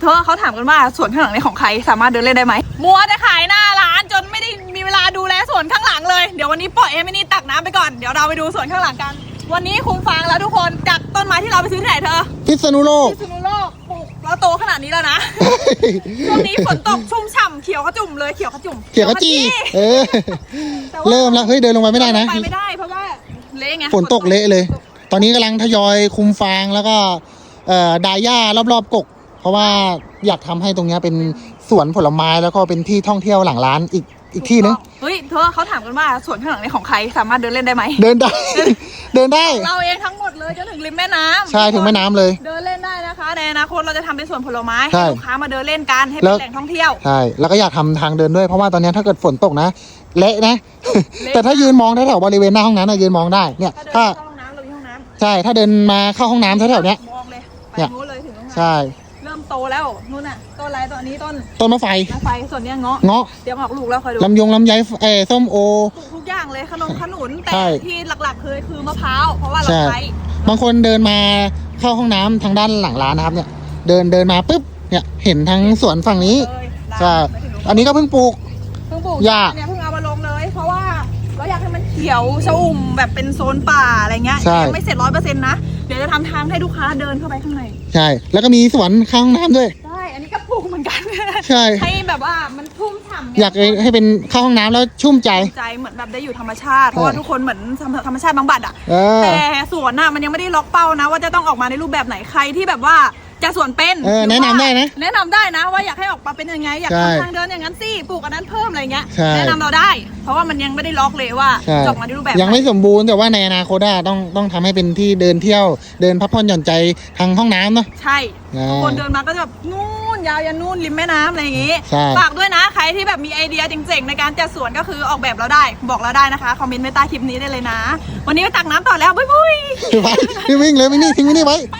เธอเขาถามกันว่าสวนข้างหลังนี้ของใครสามารถเดินเล่นได้ไหมมัวแต่ขายหน้าร้านจนไม่ได้มีเวลาดูแลสวนข้างหลังเลย เดี๋ยววันนี้ปล่อยเอมินี่ตักน้ำไปก่อนเดี๋ยวเราไปดูสวนข้างหลังกัน วันนี้คุณฟังแล้วทุกคนจากต้นไม้ที่เราไปซื้อที่ไหนเธอพิษณุโลก พิษณุโลกปลูกแล้วโตขนาดนี้แล้วนะ ช่วงนี้ฝนตกชุ่มฉ่ำเขียวขจุ่มเลยเขียวขจุ่มเขียวขจีเออแต่ว่าเริ่มแล้วเฮ้ยเดินลงไปไม่ได้นะ ไปไม่ได้เพราะว่าเละไงฝนตกเละเลย ตอนนี้กำลังทยอยคุมฟางแล้วก็เอ่อดาย่ารอบๆกก เพราะว่าอยากทำให้ตรงเนี้ยเป็นสวนผลไม้แล้วก็เป็นที่ท่องเที่ยวหลังร้านอีกอีกที่นึงเฮ้ยเธอเขาถามกันว่าสวนข้างหลังนี้ของใครสามารถเดินเล่นได้ไหม เดินได้ เดินได้ เราเองทั้งหมดเลยจนถึงริมแม่น้ำใช่ถึงแม่น้ำเลย เดินเล่นได้นะคะในอนาคตเราจะทำเป็นสวนผลไม้ใช่ให้ลูกค้ามาเดินเล่นกันให้แล้เป็นวแหล่งท่องเที่ยว ใช่แล้วก็อยากทำทางเดินด้วยเพราะว่าตอนเนี้ยถ้าเกิดฝนตกนะเละนะเละแต่ถ้ายืนมองแถวๆบริเวณหน้าห้องน้ำนะยืนมองได้เนี่ยถ้าเดินถ้าเข้าห้องน้ำเรามีห้องน้ำใช่ถ้าเดินมาเข้าห้องน้ำแถวๆเนี้ย มองเลยไปเนี่ยนู้นเลยถึงห้องน้ำใช่เริ่ม โตแล้วนู่นน่ะต้นอะไรต้นนี้ต้นต้นมะไฟมะไฟส่วนเนี้ยเงาะเงาะเตรียมออกลูกแล้วคอยดูลำยงลำไยเออส้มโอ ปลูกทุกอย่างเลยขนมขนุนแต่ใช่ ที่หลักๆคือคือมะพร้าวเพราะว่าเราใช่ใช้บางคนเดินมาเข้าห้องน้ำทางด้านหลังร้านนะครับเนี่ย เดินเดินมาปุ๊บเนี่ยเห็นทั้งสวนฝั่งนี้เลยใช่ไม่ถึงอันนี้ก็เพิ่งปลูก เพิ่งปลูกหญ้า เนี่ยเพิ่งเอามาลงเลย เพราะว่าเราอยากให้มันเขียวชอุ่มแบบเป็นโซนป่าอะไรเงี้ยใช่ยังไม่เสร็จร้อยเปอร์เซ็นต์นะเดี๋ยวจะทำทางให้ลูกค้าเดินเข้าไปข้างในใช่ แล้วก็มีสวนข้างห้องน้ำด้วย ใช่อันนี้ก็ปลูกเหมือนกัน ใช่ ให้แบบว่ามันชุ่มฉ่ำไงอยากให้เป็นเข้าห้องน้ำแล้วชุ่มใจ ใจเหมือนแบบได้อยู่ธรรมชาติเพราะว่าทุกคนเหมือนธรรมชาติบำบัดอะ เออ แต่สวนน่ะมันยังไม่ได้ล็อกเป้านะ ว่าจะต้องออกมาในรูปแบบไหนใครที่แบบว่า จะสวนเป็นเออหรือว่าแนะนำได้นะแนะนำได้นะว่าอยากให้ออกมาเป็นยังไง อยากใช่ทำทางเดินอย่างนั้นสิปลูกอันนั้นเพิ่มอะไรเงี้ยใช่ แนะนำเราได้ เพราะว่ามันยังไม่ได้ล็อกเลยว่าใช่จะออกมาในรูปแบบยังไหนไม่สมบูรณ์แต่ว่าในอนาคตอะต้องต้องทำให้เป็นที่เดินเที่ยว เดินพักผ่อนหย่อนใจทางห้องน้ำเนาะ ใช่อ่าคนเดินมาก็จะแบบนู่นยาวยันนู่นริมแม่น้ำอะไรอย่างงี้ใช่ ฝากด้วยนะใครที่แบบมีไอเดียเจ๋งๆในการจัดสวนก็คือออกแบบเราได้บอกเราได้นะคะคอมเมนต์ไว้ใต้คลิปนี้ได้เลยนะ วันนี้ไปตักน้ำต่อแล้วบุ้ยบุ้ย ไปรีบวิ่งเลยไม่นี่ทิ้งไว้นี่ไว้ ไป